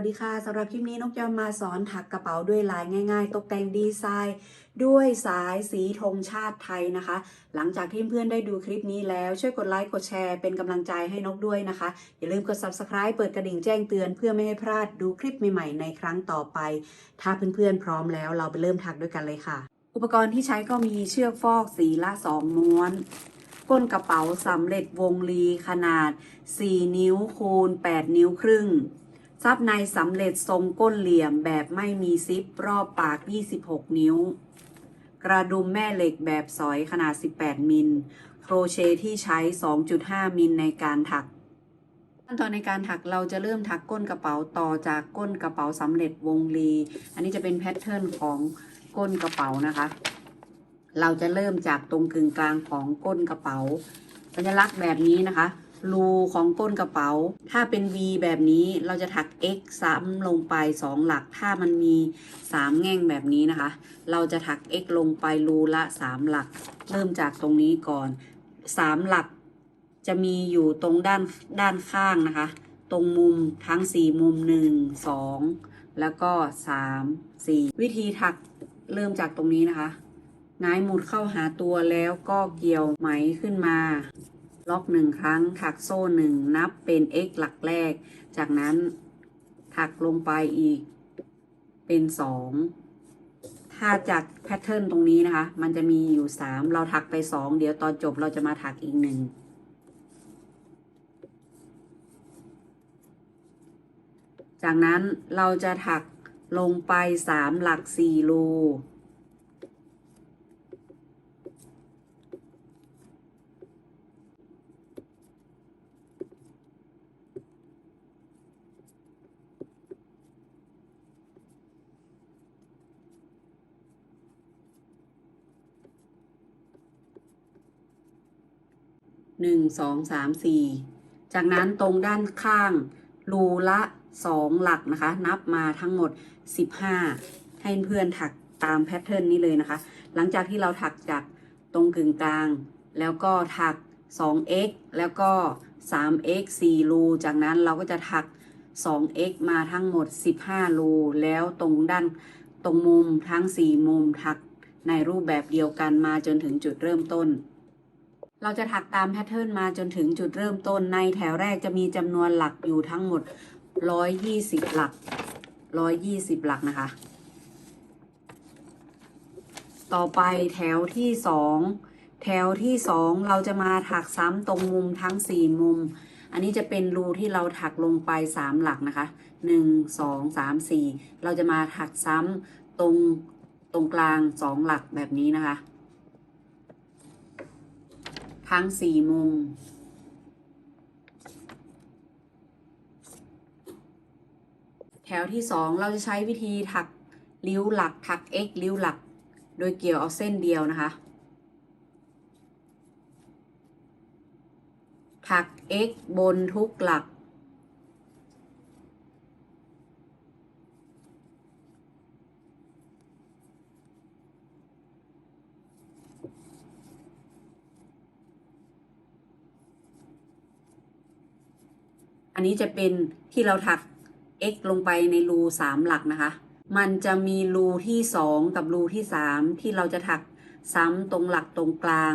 วัสดีค่ะสำหรับคลิปนี้นกจะมาสอนถักกระเป๋าด้วยลายง่าย ๆ ตกแต่งดีไซน์ ด้วยสายสีธงชาติไทยนะคะ หลังจากที่เพื่อนๆได้ดูคลิปนี้แล้วช่วยกดไลค์กดแชร์เป็นกำลังใจให้นกด้วยนะคะ อย่าลืมกด subscribe เปิดกระดิ่งแจ้งเตือนเพื่อไม่ให้พลาดดูคลิปใหม่ๆในครั้งต่อไป ถ้าเพื่อนๆพร้อมแล้วเราไปเริ่มถักด้วยกันเลยค่ะ อุปกรณ์ที่ใช้ก็มีเชือกฟอกสีละสองม้วนก้นกระเป๋าสำเร็จวงรีขนาด 4 นิ้วคูณ 8 นิ้วครึ่ง ซับในสำเร็จทรงก้นเหลี่ยมแบบไม่มีซิปรอบปาก 26 นิ้ว กระดุมแม่เหล็กแบบสอยขนาด 18 มิล โครเชต์ที่ใช้ 2.5 มิลในการถัก ขั้นตอนในการถักเราจะเริ่มถักก้นกระเป๋าต่อจากก้นกระเป๋าสำเร็จวงรี อันนี้จะเป็นแพทเทิร์นของก้นกระเป๋านะคะ เราจะเริ่มจากตรงกึ่งกลางของก้นกระเป๋า สัญลักษณ์แบบนี้นะคะ รูของก้นกระเป๋า ถ้าเป็น V แบบนี้เราจะถัก X ซ้ำลงไป 2 หลัก ถ้ามันมี 3 แง่งแบบนี้นะคะ เราจะถัก X ลงไปรูละ 3 หลัก เริ่มจากตรงนี้ก่อน 3 หลักจะมีอยู่ตรงด้านด้านข้างนะคะ ตรงมุมทั้ง 4 มุม 1 2 แล้วก็ 3 4 วิธีถักเริ่มจากตรงนี้นะคะงายหมุดเข้าหาตัวแล้วก็เกี่ยวไหมขึ้นมา ล็อกหนึ่งครั้ง ถักโซ่หนึ่งนับเป็น x หลักแรก จากนั้นถักลงไปอีกเป็นสองถ้าจากแพทเทิร์นตรงนี้นะคะ มันจะมีอยู่สามเราถักไปสองเดี๋ยวตอนจบเราจะมาถักอีกหนึ่งจากนั้นเราจะถักลงไปสามหลักสี่รู หนึ่งสองสามสี่จากนั้นตรงด้านข้าง รูละสองหลักนะคะ นับมาทั้งหมดสิบห้าให้เพื่อนถักตามแพทเทิร์นนี้เลยนะคะ หลังจากที่เราถักจากตรงกึ่งกลาง แล้วก็ถัก 2x แล้วก็ 3x 4 รู จากนั้นเราก็จะถัก 2x มาทั้งหมด 15 รู แล้วตรงด้านตรงมุมทั้ง 4 มุมถักในรูปแบบเดียวกันมาจนถึงจุดเริ่มต้น เราจะถักตามแพทเทิร์นมาจนถึงจุดเริ่มต้นในแถวแรกจะมีจำนวนหลักอยู่ทั้งหมด 120 หลัก 120 หลักนะคะ ต่อไปแถวที่สองแถวที่สองเราจะมาถักซ้ำตรงมุมทั้งสี่มุม อันนี้จะเป็นรูที่เราถักลงไปสามหลักนะคะหนึ่งสองสามสี่เราจะมาถักซ้ำตรงตรงกลางสองหลักแบบนี้นะคะ ทั้งสี่มุม แถวที่สองเราจะใช้วิธีถักริ้วหลักถัก x ริ้วหลัก โดยเกี่ยวเอาเส้นเดียวนะคะ ถัก x บนทุกหลัก อันนี้จะเป็นที่เราถัก x ลงไปในรูสามหลักนะคะ มันจะมีรูที่สองกับรูที่สามที่เราจะถักซ้ำตรงหลักตรงกลาง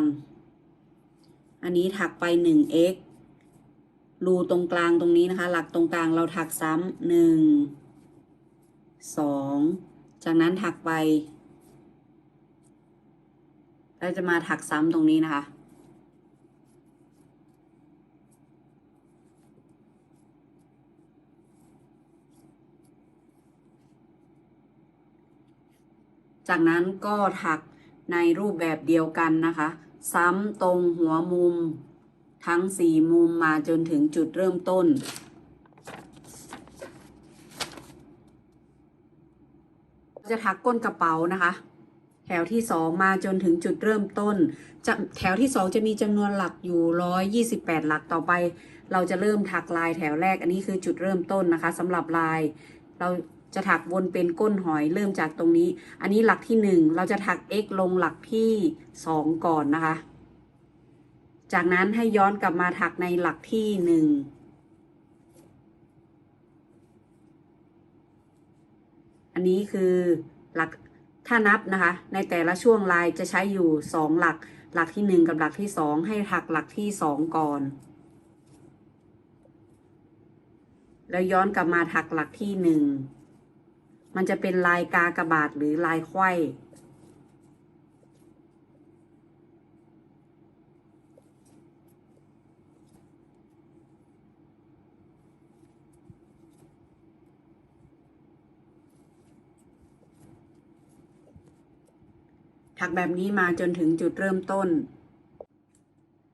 อันนี้ถักไป 1x รูตรงกลางตรงนี้นะคะ หลักตรงกลางเราถักซ้ำหนึ่งสองจากนั้นถักไปเราจะมาถักซ้ำตรงนี้นะคะ จากนั้นก็ถักในรูปแบบเดียวกันนะคะ ซ้ำตรงหัวมุม ทั้งสี่มุมมาจนถึงจุดเริ่มต้น จะถักก้นกระเป๋านะคะ แถวที่สองมาจนถึงจุดเริ่มต้นจะแถวที่สองจะมีจำนวนหลักอยู่ร้อยยี่สิบแปดหลักต่อไป เราจะเริ่มถักลายแถวแรกอันนี้คือจุดเริ่มต้นนะคะสำหรับลายเรา จะถักวนเป็นก้นหอยเริ่มจากตรงนี้ อันนี้หลักที่หนึ่งเราจะถัก x ลงหลักที่สองก่อนนะคะ จากนั้นให้ย้อนกลับมาถักในหลักที่หนึ่งนี้คือหลักถ้านับนะคะ ในแต่ละช่วงลายจะใช้อยู่สองหลัก หลักที่หนึ่งกับหลักที่สองให้ถักหลักที่สองก่อน แล้วย้อนกลับมาถักหลักที่หนึ่ง มันจะเป็นลายกากระบาดหรือลายไข้ถักแบบนี้มาจนถึงจุดเริ่มต้น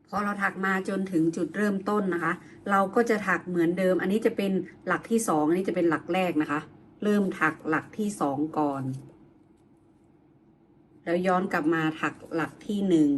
พอเราถักมาจนถึงจุดเริ่มต้นนะคะ เราก็จะถักเหมือนเดิม อันนี้จะเป็นหลักที่สองอันนี้จะเป็นหลักแรกนะคะ เริ่มถักหลักที่สองก่อน แล้วย้อนกลับมาถักหลักที่หนึ่ง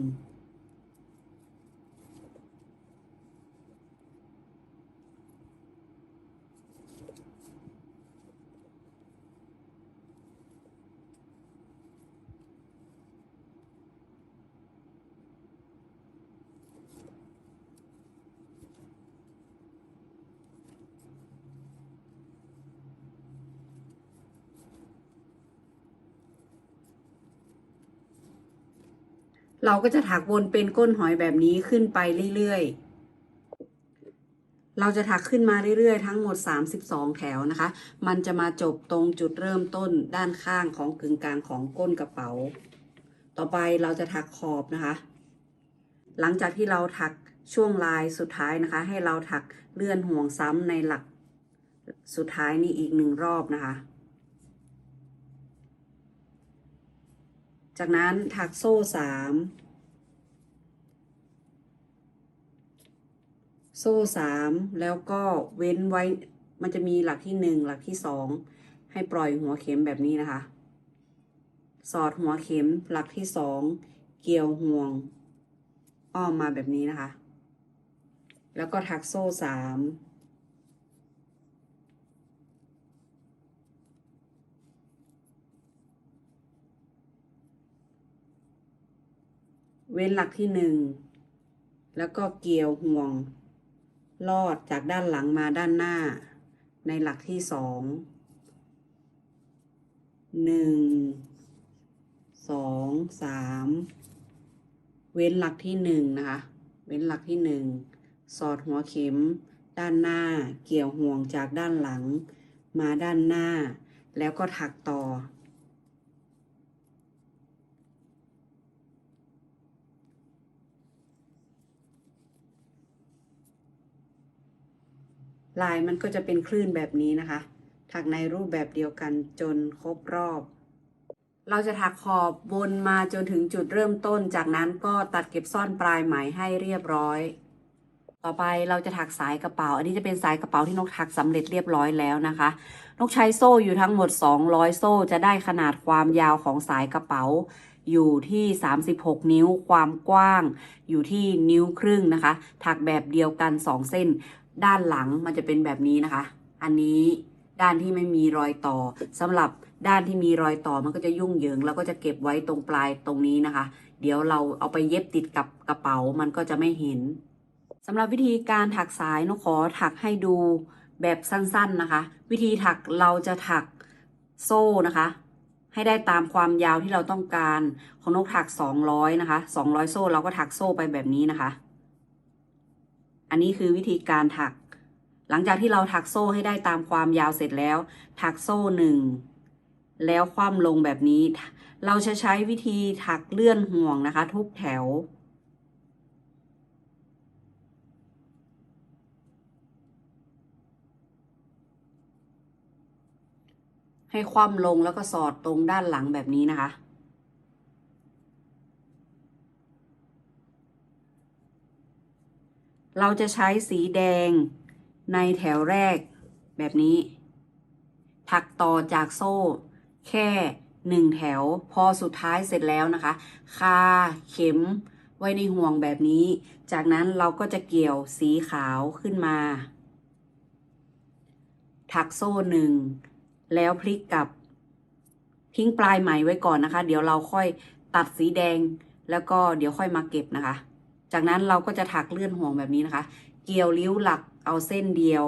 เราก็จะถักวนเป็นก้นหอยแบบนี้ขึ้นไปเรื่อยๆ เราจะถักขึ้นมาเรื่อยๆ ทั้งหมด 32 แถวนะคะ มันจะมาจบตรงจุดเริ่มต้นด้านข้างของกึ่งกลางของก้นกระเป๋า ต่อไปเราจะถักขอบนะคะ หลังจากที่เราถักช่วงลายสุดท้ายนะคะ ให้เราถักเลื่อนห่วงซ้ำในหลักสุดท้ายนี้อีกหนึ่งรอบนะคะ จากนั้นถักโซ่สามโซ่สามแล้วก็เว้นไว้ มันจะมีหลักที่หนึ่งหลักที่สองให้ปล่อยหัวเข็มแบบนี้นะคะ สอดหัวเข็มหลักที่สองเกี่ยวห่วง อ้อมมาแบบนี้นะคะ แล้วก็ถักโซ่สาม เว้นหลักที่หนึ่งแล้วก็เกี่ยวห่วง ลอดจากด้านหลังมาด้านหน้า ในหลักที่สองหนึ่งสองสามเว้นหลักที่หนึ่งนะคะ เว้นหลักที่หนึ่งสอดหัวเข็ม ด้านหน้า เกี่ยวห่วงจากด้านหลัง มาด้านหน้า แล้วก็ถักต่อ ลายมันก็จะเป็นคลื่นแบบนี้นะคะ ถักในรูปแบบเดียวกันจนครบรอบ เราจะถักขอบวนมาจนถึงจุดเริ่มต้น จากนั้นก็ตัดเก็บซ่อนปลายไหมให้เรียบร้อย ต่อไปเราจะถักสายกระเป๋า อันนี้จะเป็นสายกระเป๋าที่นกถักสำเร็จเรียบร้อยแล้วนะคะ นกใช้โซ่อยู่ทั้งหมด 200 โซ่จะได้ขนาดความยาวของสายกระเป๋า อยู่ที่ 36 นิ้วความกว้าง อยู่ที่นิ้วครึ่งนะคะ ถักแบบเดียวกัน 2 เส้น ด้านหลังมันจะเป็นแบบนี้นะคะ อันนี้ด้านที่ไม่มีรอยต่อสำหรับด้านที่มีรอยต่อมันก็จะยุ่งเหยิงแล้วก็จะเก็บไว้ตรงปลายตรงนี้นะคะ เดี๋ยวเราเอาไปเย็บติดกับกระเป๋ามันก็จะไม่เห็นสำหรับวิธีการถักสายนกขอถักให้ดูแบบสั้นๆนะคะ วิธีถักเราจะถักโซ่นะคะ ให้ได้ตามความยาวที่เราต้องการ ของนกถัก200นะคะ200โซ่เราก็ถักโซ่ไปแบบนี้นะคะ อันนี้คือวิธีการถัก หลังจากที่เราถักโซ่ให้ได้ตามความยาวเสร็จแล้ว ถักโซ่หนึ่งแล้วคว่ำลงแบบนี้ เราจะใช้วิธีถักเลื่อนห่วงนะคะ ทุกแถว ให้คว่ำลงแล้วก็สอดตรงด้านหลังแบบนี้นะคะ เราจะใช้สีแดงในแถวแรกแบบนี้ ถักต่อจากโซ่ แค่หนึ่งแถว พอสุดท้ายเสร็จแล้วนะคะ คาเข็มไว้ในห่วงแบบนี้ จากนั้นเราก็จะเกี่ยวสีขาวขึ้นมา ถักโซ่หนึ่ง แล้วพลิกกลับ ทิ้งปลายไหมไว้ก่อนนะคะ เดี๋ยวเราค่อยตัดสีแดงแล้วก็เดี๋ยวค่อยมาเก็บนะคะ จากนั้นเราก็จะถักเลื่อนห่วงแบบนี้นะคะ เกี่ยวริ้วหลักเอาเส้นเดียว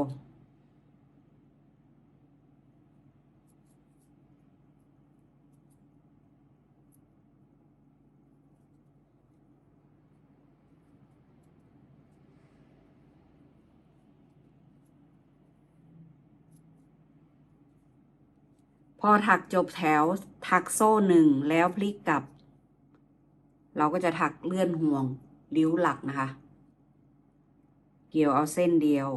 พ อถักจบแถวถักโซ่หนึ่งแล้วพลิกกลับ เราก็จะถักเลื่อนห่วงริ้วหลักนะคะ เกี่ยวเอาเส้นเดียว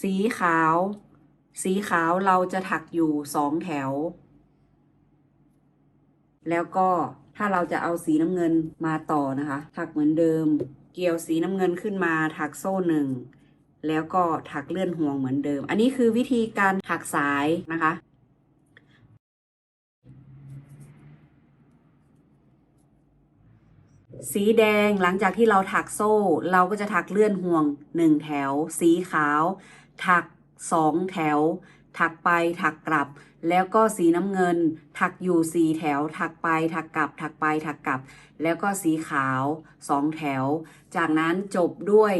สีขาว สีขาวเราจะถักอยู่สองแถว แล้วก็ ถ้าเราจะเอาสีน้ำเงินมาต่อนะคะ ถักเหมือนเดิม เกี่ยวสีน้ำเงินขึ้นมาถักโซ่หนึ่งแล้วก็ถักเลื่อนห่วงเหมือนเดิม อันนี้คือวิธีการถักสายนะคะ สีแดงหลังจากที่เราถักโซ่ เราก็จะถักเลื่อนห่วงหนึ่งแถว สีขาว ถักสองแถว ถักไปถักกลับ แล้วก็สีน้ำเงิน ถักอยู่สี่แถว ถักไปถักกลับ ถักไปถักกลับ แล้วก็สีขาวสองแถว จากนั้นจบด้วย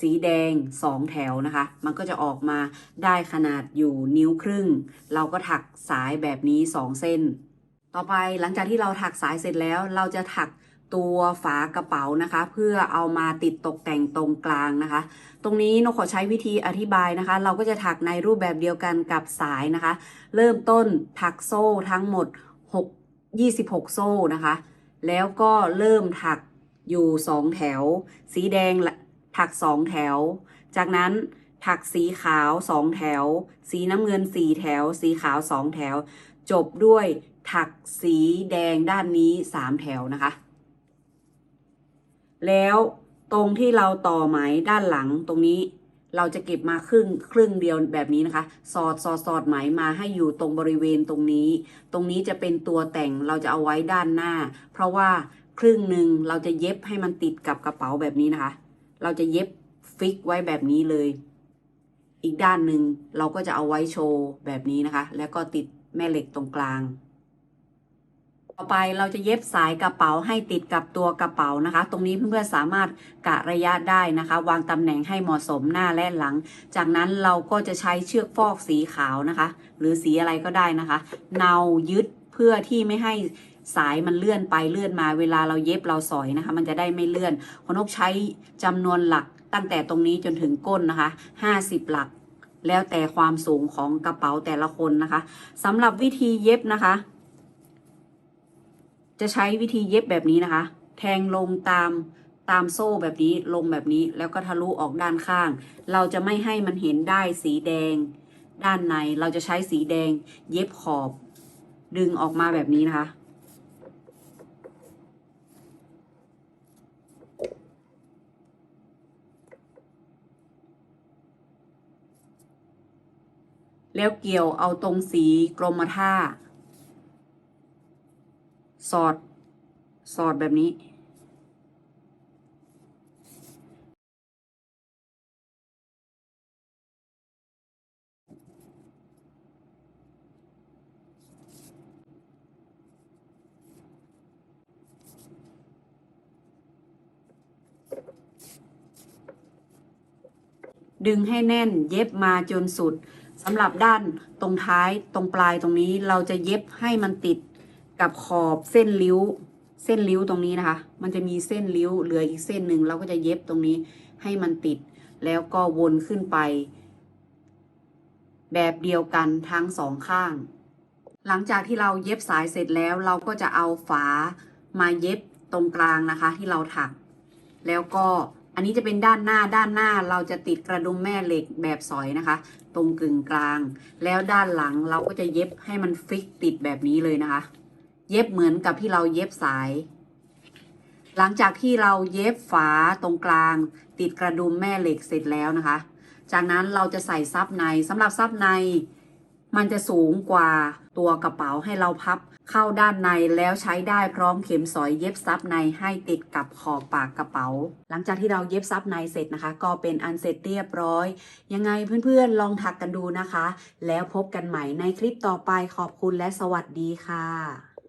สีแดงสองแถวนะคะ มันก็จะออกมาได้ขนาดอยู่นิ้วครึ่ง เราก็ถักสายแบบนี้สองเส้น ต่อไปหลังจากที่เราถักสายเสร็จแล้วเราจะถัก ตัวฝากระเป๋านะคะ เพื่อเอามาติดตกแต่งตรงกลางนะคะ ตรงนี้นกขอใช้วิธีอธิบายนะคะ เราก็จะถักในรูปแบบเดียวกันกับสายนะคะ เริ่มต้นถักโซ่ทั้งหมด 6 26 โซ่นะคะ แล้วก็เริ่มถักอยู่ 2 แถว สีแดงถัก 2 แถว จากนั้นถักสีขาว 2 แถว สีน้ำเงิน 4 แถว สีขาว 2 แถว จบด้วยถักสีแดงด้านนี้ 3 แถวนะคะ แล้วตรงที่เราต่อไหมด้านหลังตรงนี้เราจะเก็บมาครึ่งครึ่งเดียวแบบนี้นะคะ สอดสอดสอดไหมมาให้อยู่ตรงบริเวณตรงนี้ ตรงนี้จะเป็นตัวแต่งเราจะเอาไว้ด้านหน้า เพราะว่าครึ่งหนึ่งเราจะเย็บให้มันติดกับกระเป๋าแบบนี้นะคะ เราจะเย็บฟิกไว้แบบนี้เลย อีกด้านหนึ่งเราก็จะเอาไว้โชว์แบบนี้นะคะ แล้วก็ติดแม่เหล็กตรงกลาง ต่อไปเราจะเย็บสายกระเป๋าให้ติดกับตัวกระเป๋านะคะ ตรงนี้เพื่อนๆสามารถกะระยะได้นะคะ วางตำแหน่งให้เหมาะสมหน้าและหลัง จากนั้นเราก็จะใช้เชือกฟอกสีขาวนะคะ หรือสีอะไรก็ได้นะคะ เนายึดเพื่อที่ไม่ให้สายมันเลื่อนไปเลื่อนมาเวลาเราเย็บเราสอยนะคะ มันจะได้ไม่เลื่อนคนนกใช้จำนวนหลักตั้งแต่ตรงนี้จนถึงก้นนะคะ 50 หลัก แล้วแต่ความสูงของกระเป๋าแต่ละคนนะคะสำหรับวิธีเย็บนะคะ จะใช้วิธีเย็บแบบนี้นะคะ แทงลงตามตามโซ่แบบนี้ลงแบบนี้แล้วก็ทะลุออกด้านข้าง เราจะไม่ให้มันเห็นได้สีแดง ด้านในเราจะใช้สีแดง เย็บขอบ ดึงออกมาแบบนี้นะคะ แล้วเกี่ยวเอาตรงสีกรมท่า สอด สอดแบบนี้ ดึงให้แน่นเย็บมาจนสุดสำหรับด้านตรงท้ายตรงปลายตรงนี้เราจะเย็บให้มันติด กับขอบเส้นริ้ว เส้นริ้วตรงนี้นะคะ มันจะมีเส้นริ้วเหลืออีกเส้นหนึ่งเราก็จะเย็บตรงนี้ให้มันติด แล้วก็วนขึ้นไป แบบเดียวกันทั้งสองข้าง หลังจากที่เราเย็บสายเสร็จแล้ว เราก็จะเอาฝามาเย็บตรงกลางนะคะ ที่เราถัก แล้วก็อันนี้จะเป็นด้านหน้าด้านหน้าเราจะติดกระดุมแม่เหล็กแบบสอยนะคะ ตรงกึ่งกลาง แล้วด้านหลังเราก็จะเย็บให้มันฟิกติดแบบนี้เลยนะคะ เย็บเหมือนกับที่เราเย็บสาย หลังจากที่เราเย็บฝาตรงกลาง ติดกระดุมแม่เหล็กเสร็จแล้วนะคะ จากนั้นเราจะใส่ซับในสำหรับซับใน มันจะสูงกว่าตัวกระเป๋าให้เราพับเข้าด้านในแล้วใช้ได้พร้อมเข็มสอยเย็บซับในให้ติดกับขอบปากกระเป๋า หลังจากที่เราเย็บซับในเสร็จนะคะ ก็เป็นอันเสร็จเรียบร้อย ยังไงเพื่อนๆลองถักกันดูนะคะ แล้วพบกันใหม่ในคลิปต่อไปขอบคุณและสวัสดีค่ะ